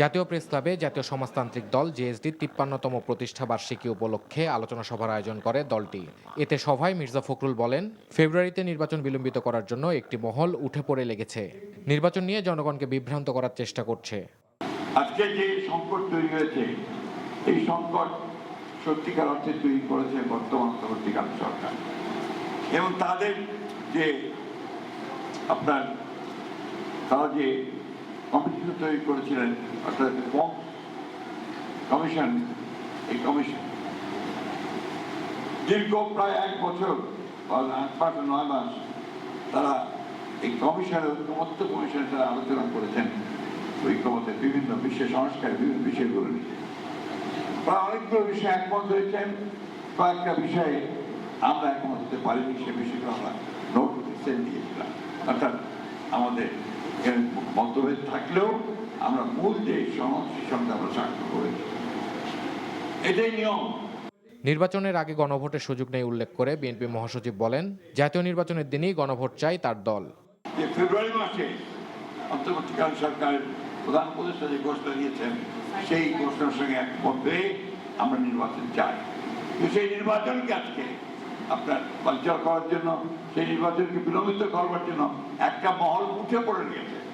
জাতীয় প্রেস ক্লাবে জাতীয় সমাজতান্ত্রিক দল জেএসডির তিপ্পান্নতম প্রতিষ্ঠা বার্ষিকী উপলক্ষে আলোচনা সভার আয়োজন করে দলটি। এতে সভায় মির্জা ফখরুল বলেন, ফেব্রুয়ারিতে নির্বাচন বিলম্বিত করার জন্য একটি মহল উঠে পড়ে লেগেছে। নির্বাচন নিয়ে জনগণকে বিভ্রান্ত করার চেষ্টা করছে। আজকে যে সংকট তৈরি হয়েছে, এই সংকট সত্যিকার অর্থে তৈরি করেছে বর্তমান অন্তর্বর্তীকালীন সরকার। এবং তাদের যে আপনার তারা যে কমিশন তৈরি করেছিলেন, অর্থাৎ কম কমিশন এই কমিশন দীর্ঘ প্রায় এক বছর আট নয় মাস, তারা এই কমিশনের ঐক্যমত্য কমিশনে তারা আলোচনা করেছেন। ঐক্যমতের বিভিন্ন বিষয় সংস্কার বিভিন্ন বিষয়গুলো নিয়ে প্রায় অনেকগুলো বিষয়ে একমত হয়েছেন। কয়েকটা বিষয়ে আমরা একমত হতে পারিনি, সে বিষয়গুলো আমরা নোট সেন্ড দিয়েছিলাম। অর্থাৎ আমাদের এখানে মতভেদ থাকলেও আমরা মূল যে সমষ্টির সঙ্গে আমরা স্বাক্ষর করেছি এটাই নিয়ম। নির্বাচনের আগে গণভোটের সুযোগ নেই উল্লেখ করে বিএনপি মহাসচিব বলেন জাতীয় নির্বাচনের দিনই গণভোট চাই তার দল। ফেব্রুয়ারি মাসে অন্তর্বর্তীকালীন সরকারের প্রধান উপদেষ্টা যে ঘোষণা দিয়েছেন সেই ঘোষণার সঙ্গে হয়ে আমরা নির্বাচন চাই। সেই নির্বাচনকে আজকে আপনার পরিচয় করার জন্য সেই নির্বাচনকে বিলম্বিত করবার জন্য একটা মহল উঠে পড়ে গেছে